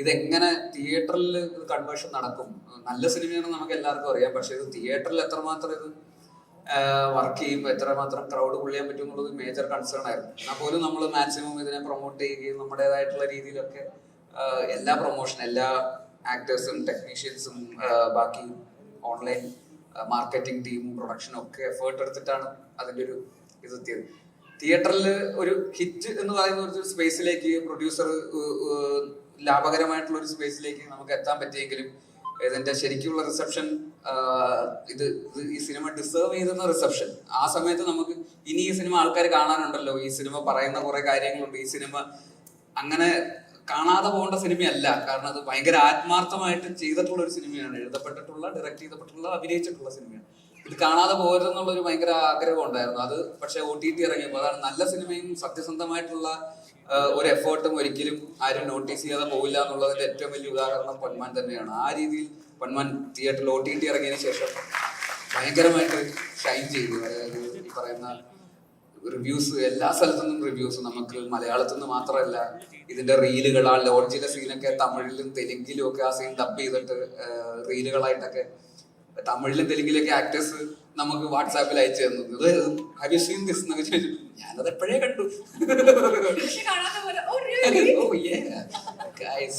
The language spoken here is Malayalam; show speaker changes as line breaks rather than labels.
ഇതെങ്ങനെ തിയേറ്ററിൽ കൺവേർഷൻ നടക്കും? നല്ല സിനിമയാണെന്ന് നമുക്ക് എല്ലാവർക്കും അറിയാം. പക്ഷെ ഇത് തിയേറ്ററിൽ എത്രമാത്രം ഇത് വർക്ക് ചെയ്യുമ്പോൾ എത്രമാത്രം ക്രൗഡ് പുള്ളിയാൻ പറ്റും എന്നുള്ളത് മേജർ കൺസേൺ ആയിരുന്നു. എന്നാൽ പോലും നമ്മൾ മാക്സിമം ഇതിനെ പ്രൊമോട്ട് ചെയ്യുകയും നമ്മുടേതായിട്ടുള്ള രീതിയിലൊക്കെ എല്ലാ പ്രൊമോഷൻ എല്ലാ ആക്ടേഴ്സും ടെക്നീഷ്യൻസും ബാക്കി ഓൺലൈൻ മാർക്കറ്റിംഗ് ടീമും പ്രൊഡക്ഷനും ഒക്കെ എഫേർട്ട് എടുത്തിട്ടാണ് അതിന്റെ ഒരു ഇത് എത്തിയത്. തിയേറ്ററിൽ ഒരു ഹിറ്റ് എന്ന് പറയുന്ന ഒരു സ്പേസിലേക്ക് പ്രൊഡ്യൂസർ ലാഭകരമായിട്ടുള്ള ഒരു സ്പേസിലേക്ക് നമുക്ക് എത്താൻ പറ്റിയെങ്കിലും ഇതിന്റെ ശരിക്കുള്ള റിസപ്ഷൻ ഇത് ഈ സിനിമ ഡിസേർവ് ചെയ്തെന്ന റിസപ്ഷൻ ആ സമയത്ത് നമുക്ക് ഇനി ഈ സിനിമ ആൾക്കാർ കാണാനുണ്ടല്ലോ. ഈ സിനിമ പറയുന്ന കുറെ കാര്യങ്ങളുണ്ട്. ഈ സിനിമ അങ്ങനെ കാണാതെ പോകേണ്ട സിനിമയല്ല കാരണം അത് ഭയങ്കര ആത്മാർത്ഥമായിട്ട് ചെയ്തിട്ടുള്ള ഒരു സിനിമയാണ് എഴുതപ്പെട്ടിട്ടുള്ള ഡയറക്റ്റ് ചെയ്തപ്പെട്ടുള്ള അഭിനയിച്ചിട്ടുള്ള സിനിമയാണ് ഇത് കാണാതെ പോകരുതെന്നുള്ള ഒരു ഭയങ്കര ആഗ്രഹം ഉണ്ടായിരുന്നു. അത് പക്ഷെ ഒ ടി ടി ഇറങ്ങിയപ്പോൾ അതാണ് നല്ല സിനിമയും സത്യസന്ധമായിട്ടുള്ള ഒരു എഫേർട്ടും ഒരിക്കലും ആരും നോട്ടീസ് ചെയ്യാതെ പോവില്ല എന്നുള്ളതിന്റെ ഏറ്റവും വലിയ ഉദാഹരണം പൊന്മാൻ തന്നെയാണ്. ആ രീതിയിൽ പൊന്മാൻ തിയേറ്ററിൽ ഒ ടി ടി ഇറങ്ങിയതിന് ശേഷം ഭയങ്കരമായിട്ട് ഷൈൻ ചെയ്തു. അതായത് ഈ പറയുന്ന റിവ്യൂസ് എല്ലാ സ്ഥലത്തു നിന്നും റിവ്യൂസ് നമുക്ക് മലയാളത്തിൽ നിന്ന് മാത്രമല്ല ഇതിന്റെ റീലുകൾ ആ ലോഡ്ജിന്റെ സീനൊക്കെ തമിഴിലും തെലുങ്കിലും ഒക്കെ ആ സീൻ ഡബ് ചെയ്തിട്ട് റീലുകളായിട്ടൊക്കെ തമിഴിലും തെലുങ്കിലൊക്കെ ആക്ടേഴ്സ് നമുക്ക് വാട്സാപ്പിൽ അയച്ചു തന്നു. ഇത് ഹാവ് യു സീൻ ദിസ് എന്നൊക്കെ ചോദിച്ചു. ഞാനത് എപ്പോഴേ കണ്ടു.
ഓ
യേ guys.